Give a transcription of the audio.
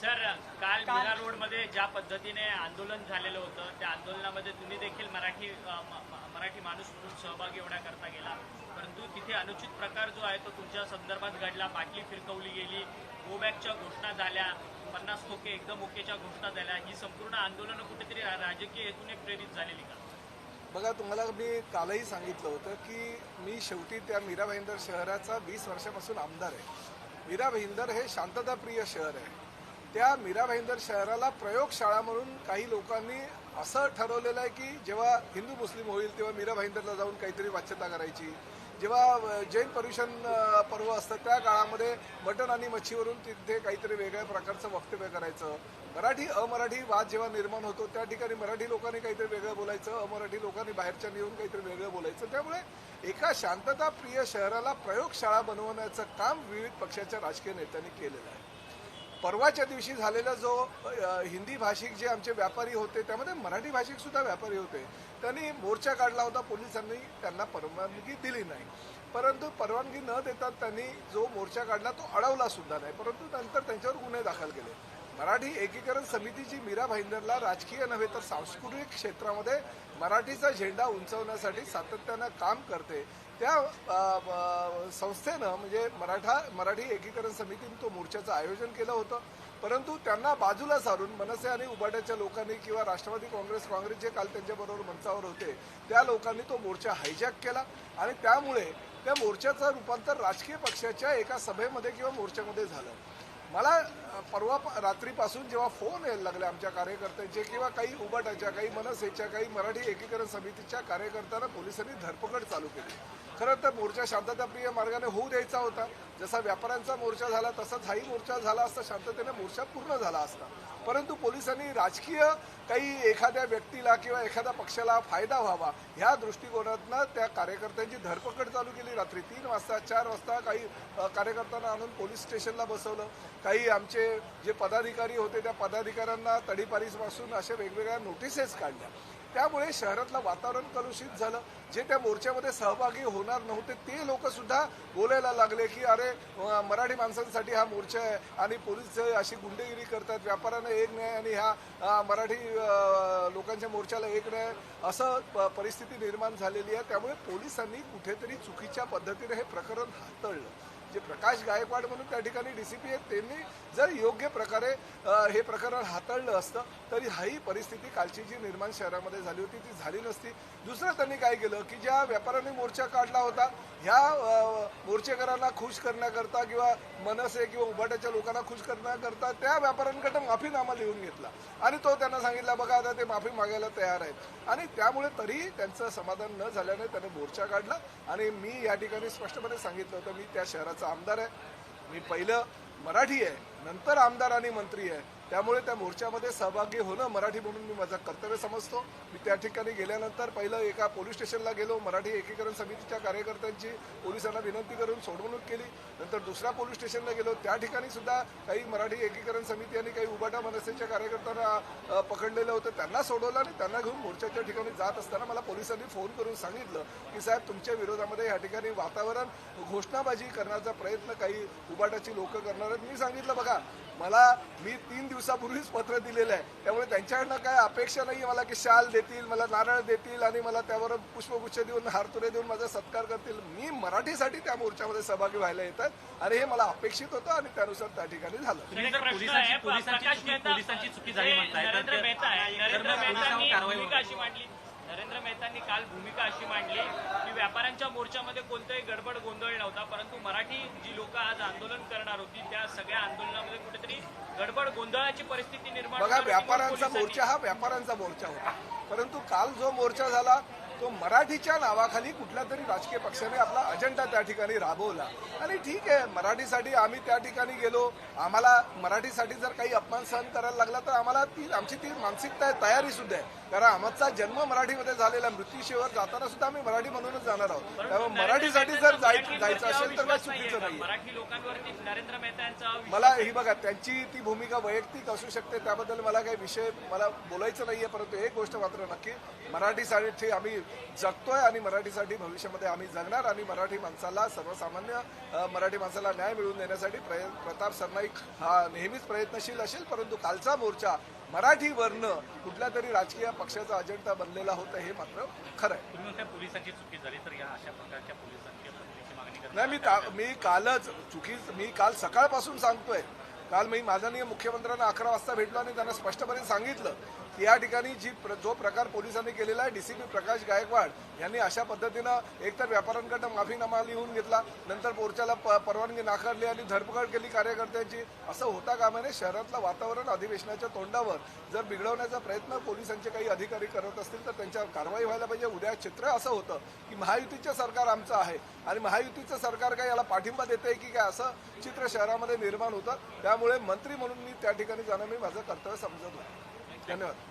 Sir काल मीरा रोडमध्ये ज्या पद्धतीने आंदोलन झालेलं होतं त्या आंदोलनामध्ये तुम्ही देखील मराठी मराठी माणूस म्हणून सहभागी होण्याकरता गेला. परंतु तिथे अनुचित प्रकार जो आहे तो तुमच्या संदर्भात घडला. बाटली फिरकवली गेली गो बॅकच्या घोषणा झाल्या पन्नास ओके एकदम ओकेच्या घोषणा झाल्या. ही संपूर्ण आंदोलनं कुठेतरी राजकीय हेतूने प्रेरित झालेली का? बघा तुम्हाला मी कालही सांगितलं होतं की मी शेवटी त्या मीरा भाईंदर शहराचा वीस वर्षापासून आमदार आहे. मीरा भाईंदर हे शांतताप्रिय शहर आहे. त्या मीरा भाईंदर शहराला प्रयोगशाळा म्हणून काही लोकांनी असं ठरवलेलं आहे की जेव्हा हिंदू मुस्लिम होईल तेव्हा मीरा भाईंदरला जाऊन काहीतरी वाच्यता करायची. जेव्हा जैन पर्युषण पर्व असतं त्या काळामध्ये मटण आणि मच्छीवरून तिथे काहीतरी वेगळ्या प्रकारचं वक्तव्य करायचं. मराठी अमराठी वाद जेव्हा निर्माण होतो त्या ठिकाणी मराठी लोकांनी काहीतरी वेगळं बोलायचं अमराठी लोकांनी बाहेरच्या येऊन काहीतरी वेगळं बोलायचं. त्यामुळे एका शांतताप्रिय शहराला प्रयोगशाळा बनवण्याचं काम विविध पक्षाच्या राजकीय नेत्यांनी केलेलं आहे. परवाच्या दिवशी झालेला जो हिंदी भाषिक जे आमचे व्यापारी होते त्यामध्ये मराठी भाषिक सुद्धा व्यापारी होते. त्यांनी मोर्चा काढला होता पोलिसांनी त्यांना परवानगी दिली नाही. परंतु परवानगी न देता त्यांनी जो मोर्चा काढला तो अडवला सुद्धा नाही. परंतु नंतर त्यांच्यावर गुन्हे दाखल केले. मराठी एकीकरण समितीची मीरा भाईंदरला राजकीय नव्हे तर सांस्कृतिक क्षेत्रामध्ये मराठीचा झेंडा उंचवण्यासाठी सातत्यानं काम करते. त्या संस्थेनं म्हणजे मराठा मराठी एकीकरण समितीनं तो मोर्चाचं आयोजन केलं होतं. परंतु त्यांना बाजूला सारून मनसे आणि उबाट्याच्या लोकांनी किंवा राष्ट्रवादी काँग्रेस काँग्रेस जे काल त्यांच्याबरोबर मंचावर होते त्या लोकांनी तो मोर्चा हायजॅक केला आणि त्यामुळे त्या मोर्चाचं रूपांतर राजकीय पक्षाच्या एका सभेमध्ये किंवा मोर्चामध्ये झालं. मला परवा रात्रीपासून जेव्हा फोन यायला लागले आमच्या कार्यकर्त्यांचे किंवा काही उबाटाच्या काही मनसेच्या काही मराठी एकीकरण समितीच्या कार्यकर्त्यांना पोलिसांनी धरपकड चालू केली. खरं तर मोर्चा शांतताप्रिय मार्गाने होऊ द्यायचा होता. जसा व्यापाऱ्यांचा मोर्चा झाला तसाच हाही मोर्चा झाला असता शांततेने मोर्चा पूर्ण झाला असता. परंतु पोलिसांनी राजकीय काही एखाद्या व्यक्तीला किंवा एखाद्या पक्षाला फायदा व्हावा ह्या दृष्टिकोनातनं त्या कार्यकर्त्यांची धरपकड चालू केली रात्री तीन वाजता चार वाजता काही कार्यकर्त्यांना आणून पोलीस स्टेशनला बसवलं. काही आमचे जे पदाधिकारी होते त्या पदाधिकाऱ्यांना तडीपारीपासून अशा वेगवेगळ्या नोटिसेस काढल्या. त्यामुळे शहरातलं वातावरण कलुषित झालं. जे त्या मोर्चामध्ये सहभागी होणार नव्हते ते लोक सुद्धा बोलायला लागले की अरे मराठी माणसांसाठी हा मोर्चा आहे आणि पोलीस अशी गुंडेगिरी करतात. व्यापाऱ्यांना एक नाही आणि ह्या मराठी लोकांच्या मोर्चाला एक नाही असं प- परिस्थिती निर्माण झालेली आहे. त्यामुळे पोलिसांनी कुठेतरी चुकीच्या पद्धतीने हे प्रकरण हाताळलं. जे प्रकाश गायकवाड म्हणून त्या ठिकाणी डी सी पी आहेत त्यांनी जर योग्य प्रकारे हे प्रकरण हाताळलं असतं तरी हाही परिस्थिती कालची जी निर्माण शहरामध्ये झाली होती ती झाली नसती. दुसरं त्यांनी काय केलं की ज्या व्यापाऱ्यांनी मोर्चा काढला होता ह्या मोर्चेकरांना खुश करण्याकरता किंवा मनसे किंवा उभाट्याच्या लोकांना खुश करण्याकरता त्या व्यापाऱ्यांकडं माफीनामा लिहून घेतला. आणि तो त्यांना सांगितला बघा आता ते माफी मागायला तयार आहेत. आणि त्यामुळे तरी त्यांचं समाधान न झाल्याने त्याने मोर्चा काढला. आणि मी या ठिकाणी स्पष्टपणे सांगितलं होतं मी त्या शहरात आमदार आहे. मी पहिलं मराठी आहे. नंतर आमदार आणि मंत्री आहे. त्यामुळे त्या मोर्चामध्ये सहभागी होणं मराठी म्हणून मी माझं कर्तव्य समजतो. मी त्या ठिकाणी गेल्यानंतर पहिलं एका पोलीस स्टेशनला गेलो. मराठी एकीकरण समितीच्या कार्यकर्त्यांची पोलिसांना विनंती करून सोडवणूक केली. नंतर दुसऱ्या पोलीस स्टेशनला गेलो. त्या ठिकाणी सुद्धा काही मराठी एकीकरण समिती आणि काही उबाटा मनसेच्या कार्यकर्त्यांना पकडलेलं होतं. त्यांना सोडवलं आणि त्यांना घेऊन मोर्चाच्या ठिकाणी जात असताना मला पोलिसांनी फोन करून सांगितलं की साहेब तुमच्या विरोधामध्ये या ठिकाणी वातावरण घोषणाबाजी करण्याचा प्रयत्न काही उबाटाची लोक करणार आहेत. मी सांगितलं बघा मला मी तीन दिवस दिवसापूर्वीच पत्र दिलेलं आहे. त्यामुळे त्यांच्याकडनं काय अपेक्षा नाही मला की शाल देतील मला नारळ देतील आणि मला त्यावर पुष्पगुच्छ देऊन हारतुरे देऊन माझा सत्कार करतील. मी मराठीसाठी त्या मोर्चामध्ये सहभागी व्हायला येतात आणि हे मला अपेक्षित होतं आणि त्यानुसार त्या ठिकाणी झालं. नरेंद्र मेहतांनी काल भूमिका अशी मांडली की व्यापाऱ्यांच्या मोर्चामध्ये कोणताही गडबड गोंधळ नव्हता परंतु मराठी जी लोक आज आंदोलन करणार होती त्या सगळ्या आंदोलनामध्ये कुठेतरी गडबड गोंधळाची परिस्थिती निर्माण बघा. व्यापाऱ्यांचा मोर्चा हा व्यापाऱ्यांचा मोर्चा होता परंतु काल जो मोर्चा झाला तो मराठीच्या नावाखाली कुठल्या तरी राजकीय पक्षाने आपला अजेंडा त्या ठिकाणी राबवला. आणि ठीक आहे मराठीसाठी आम्ही त्या ठिकाणी गेलो. आम्हाला मराठीसाठी जर काही अपमान सहन करायला लागला तर आम्हाला ती आमची ती मानसिकता आहे तयारी सुद्धा आहे. कारण आमचा जन्म मराठीमध्ये झालेला मृत्यूशीवर जाताना सुद्धा आम्ही मराठी म्हणूनच जाणार आहोत. त्यामुळे मराठीसाठी जर मराठीवरती जायचं असेल तर काय चुकीचं? नाही मला ही बघा त्यांची ती भूमिका वैयक्तिक असू शकते त्याबद्दल मला काही विषय मला बोलायचं नाहीये परंतु एक गोष्ट मात्र नक्की मराठीसाठी आम्ही जगतोय आणि मराठीसाठी भविष्यामध्ये आम्ही जगणार आणि मराठी माणसाला सर्वसामान्य मराठी माणसाला न्याय मिळवून देण्यासाठी प्रय प्रताप सरनाईक हा नेहमीच प्रयत्नशील असेल परंतु कालचा मोर्चा मराठी वर्ण कुठल्या तरी राजकीय पक्षाचा अजेंडा बनलेला होता हे मात्र खरं आहे. तुम्ही म्हणता पोलिसांची चुकी झाली तर या अशा प्रकारच्या पोलिसांची बदलीची मागणी करता नाही मी मी कालच चुकी मी काल सकाळपासून सांगतोय काल मी माननीय मुख्यमंत्र्यांना अकरा वाजता भेटलो आणि त्यांना स्पष्टपणे सांगितलं की या ठिकाणी जी प्र- जो प्रकार पोलिसांनी केलेला आहे डीसीपी प्रकाश गायकवाड यांनी अशा पद्धतीनं एकतर व्यापाऱ्यांकडनं माफीनामा लिहून घेतला नंतर मोर्चाला प- परवानगी नाकारली आणि धरपकड केली कार्यकर्त्यांची. असं होता कामा नये शहरातलं वातावरण अधिवेशनाच्या तोंडावर जर बिघडवण्याचा प्रयत्न पोलिसांचे काही अधिकारी करत असतील तर त्यांच्यावर कारवाई व्हायला पाहिजे. उद्या चित्र असं होतं की महायुतीचं सरकार आमचं आहे आणि महायुतीचं सरकार काय याला पाठिंबा देते की काय असं चित्र शहरामध्ये निर्माण होतं. त्या त्यामुळे मंत्री म्हणून मी त्या ठिकाणी जाणं मी माझं कर्तव्य समजत होतो धन्यवाद.